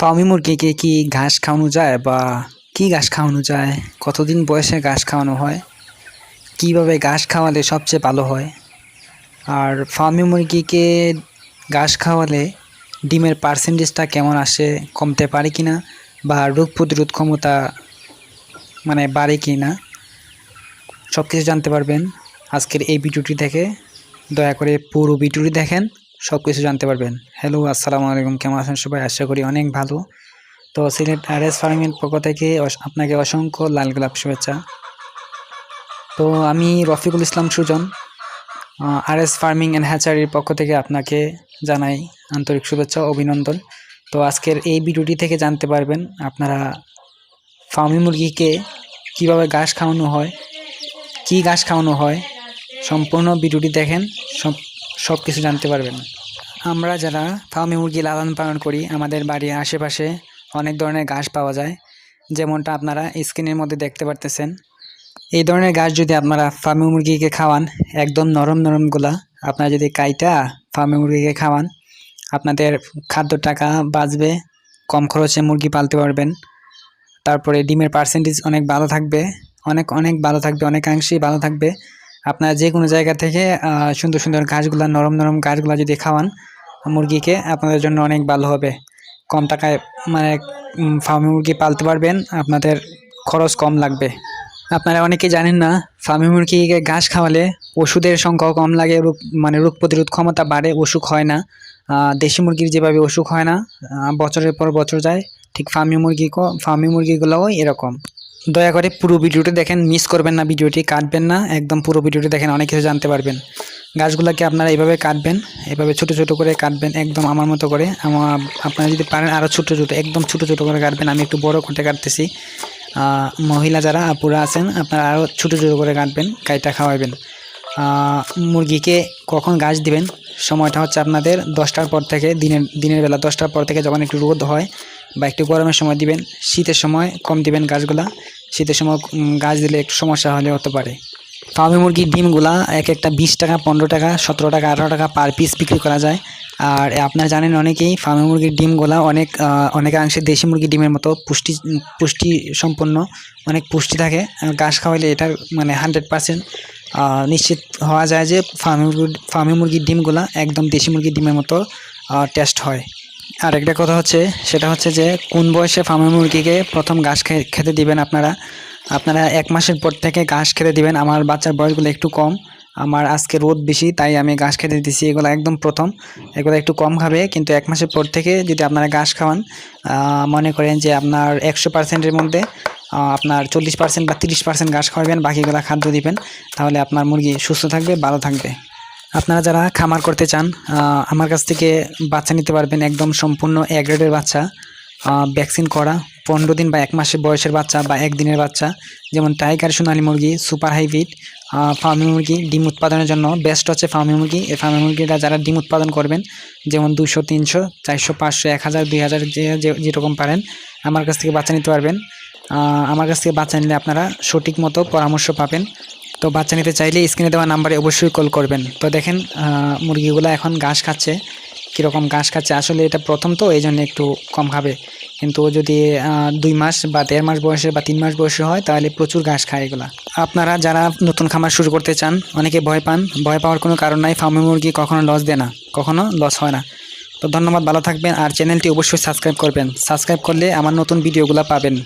Fermi মুরগিকে কি ঘাস খাওয়ানো যায় বা কি ঘাস খাওয়ানো যায়? কতদিন বয়সে ঘাস খাওয়ানো হয়? কীভাবে ঘাস খাওয়ালে সবচেয়ে ভালো হয়? আর ফার্মি মুরগিকে ঘাস খাওয়ালে ডিমের পার্সেন্টেজটা কেমন আসে, কমতে পারে কি না বা রোগ প্রতিরোধ ক্ষমতা মানে বাড়ে কি না সব কিছু জানতে পারবেন আজকের এই ভিডিওটি দেখে। দয়া করে পুরো ভিডিওটি দেখেন। সব কিছু জানতে পারবেন। হ্যালো আসসালামু আলাইকুম, কেমন আছেন সবাই? আশা করি অনেক ভালো। তো সিলেট আর এস ফার্মিংয়ের পক্ষ থেকে আপনাকে অসংখ্য লাল গোলাপ শুভেচ্ছা। তো আমি Rafiqul Islam Sujan R S farming and হ্যাচারির পক্ষ থেকে আপনাকে জানাই আন্তরিক শুভেচ্ছা অভিনন্দন। তো আজকের এই ভিডিওটি থেকে জানতে পারবেন আপনারা ফার্মি মুরগিকে কীভাবে ঘাস খাওয়ানো হয়, কি ঘাস খাওয়ানো হয়, সম্পূর্ণ ভিডিওটি দেখেন, সব সব কিছু জানতে পারবেন। আমরা যারা ফার্মি মুরগি লালন পালন করি, আমাদের বাড়ির আশেপাশে অনেক ধরনের ঘাস পাওয়া যায়। যেমনটা আপনারা স্ক্রিনের মধ্যে দেখতে পারতেছেন। এই ধরনের ঘাস যদি আপনারা ফার্মি মুরগিকে খাওয়ান, একদম নরম নরমগুলা আপনারা যদি কাইটা ফার্মি মুরগিকে খাওয়ান, আপনাদের খাদ্য টাকা বাঁচবে, কম খরচে মুরগি পালতে পারবেন। তারপরে ডিমের পার্সেন্টেজ অনেক ভালো থাকবে, অনেক অনেক ভালো থাকবে, অনেকাংশেই ভালো থাকবে। আপনারা যে কোনো জায়গা থেকে সুন্দর সুন্দর গাছগুলা, নরম নরম গাছগুলা যদি খাওয়ান, মুরগিকে আপনাদের জন্য অনেক ভালো হবে। কম টাকায় মানে ফার্মি মুরগি পালতে পারবেন, আপনাদের খরচ কম লাগবে। আপনারা অনেকে জানেন না, ফার্মি মুরগিকে ঘাস খাওয়ালে ওষুধের সংখ্যাও কম লাগে, রোগ মানে রোগ প্রতিরোধ ক্ষমতা বাড়ে, অসুখ হয় না। দেশি মুরগির যেভাবে অসুখ হয় না বছরের পর বছর যায়, ঠিক ফার্মি মুরগি ফার্মি মুরগিগুলোও এরকম। দয়া করে পুরো ভিডিওটি দেখেন মিস করবেন না ভিডিওটি, কাটবেন না, একদম পুরো ভিডিওটি দেখেন, অনেক কিছু জানতে পারবেন। গাছগুলোকে আপনারা এইভাবে কাটবেন, এভাবে ছোট ছোট করে কাটবেন, একদম আমার মতো করে। আমার, আপনারা যদি পারেন আরও ছোট ছোট, একদম ছোট ছোট করে কাটবেন, আমি একটু বড় করে কাটতেছি। মহিলা যারা, আপুরা আছেন, আপনারা আরও ছোট ছোট করে কাটবেন, কাইটা খাওয়াবেন। মুরগিকে কখন গাছ দিবেন? সময়টা হচ্ছে আপনাদের দশটার পর থেকে, দিনের দিনের বেলা দশটার পর থেকে যখন একটু রোদ হয় বা একটু গরমের সময় দিবেন, শীতের সময় কম দিবেন গাছগুলা। শীতের সময় গাছ দিলে একটু সমস্যা হলে হতে পারে। ফার্মি মুরগির ডিমগুলা এক একটা বিশ টাকা, পনেরো টাকা, সতেরো টাকা, আঠারো টাকা পার পিস বিক্রি করা যায়। আর আপনারা জানেন অনেকেই ফার্মি মুরগির ডিমগুলা অনেক অনেকাংশে দেশি মুরগির ডিমের মতো পুষ্টি পুষ্টি সম্পন্ন, অনেক পুষ্টি থাকে। ঘাস খাওয়াইলে এটার মানে হান্ড্রেড পার্সেন্ট নিশ্চিত হওয়া যায় যে ফার্মি ফার্মি মুরগির ডিমগুলা একদম দেশি মুরগির ডিমের মতো টেস্ট হয়। আর একটা কথা হচ্ছে, সেটা হচ্ছে যে কোন বয়সে ফার্মের মুরগিকে প্রথম ঘাস খেতে দিবেন আপনারা? আপনারা এক মাসের পর থেকে ঘাস খেতে দিবেন। আমার বাচ্চার বয়সগুলো একটু কম। আমার আজকে রোদ বেশি, তাই আমি ঘাস খেতে দিছি। এগুলো একদম প্রথম। এগুলো একটু কম খাবে, কিন্তু এক মাসের পর থেকে যদি আপনারা ঘাস খাওয়ান মনে করেন যে আপনার একশো পার্সেন্টের মধ্যে আপনার চল্লিশ পার্সেন্ট বা তিরিশ পার্সেন্ট ঘাস খাওয়াবেন, বাকিগুলো খাদ্য দিবেন, তাহলে আপনার মুরগি সুস্থ থাকবে, ভালো থাকবে। আপনারা যারা খামার করতে চান আমার কাছ থেকে বাচ্চা নিতে পারবেন একদম সম্পূর্ণ এ গ্রেডের বাচ্চা ভ্যাকসিন করা, পনেরো দিন বা এক মাসের বয়সের বাচ্চা বা একদিনের বাচ্চা, যেমন টাইগার সোনালী মুরগি, সুপার হাইব্রিড ফার্মি মুরগি, ডিম উৎপাদনের জন্য বেস্ট হচ্ছে ফার্মি মুরগি। এই ফার্মি মুরগিটা যারা ডিম উৎপাদন করবেন, যেমন দুশো তিনশো, চারশো, পাঁচশো, এক হাজার, দুই হাজার, যে- যেরকম পারেন, আমার কাছ থেকে বাচ্চা নিতে পারবেন। আমার কাছ থেকে বাচ্চা নিলে আপনারা সঠিক মতো পরামর্শ পাবেন। তো বাচ্চা নিতে চাইলে স্ক্রিনে দেওয়া নাম্বারে অবশ্যই কল করবেন। তো দেখেন মুরগিগুলো এখন ঘাস খাচ্ছে, কীরকম ঘাস খাচ্ছে। আসলে এটা প্রথম তো এই জন্য একটু কম খাবে। কিন্তু যদি দুই মাস বা দেড় মাস বয়সে বা তিন মাস বয়সে হয়, তাহলে প্রচুর ঘাস খায় এগুলা। আপনারা যারা নতুন খামার শুরু করতে চান, অনেকে ভয় পান। ভয় পাওয়ার কোনো কারণ নাই ফার্মি মুরগি কখনো লস দেয় না, কখনো লস হয় না। তো ধন্যবাদ, ভালো থাকবেন। আর চ্যানেলটি অবশ্যই সাবস্ক্রাইব করবেন। সাবস্ক্রাইব করলে আমার নতুন ভিডিওগুলো পাবেন।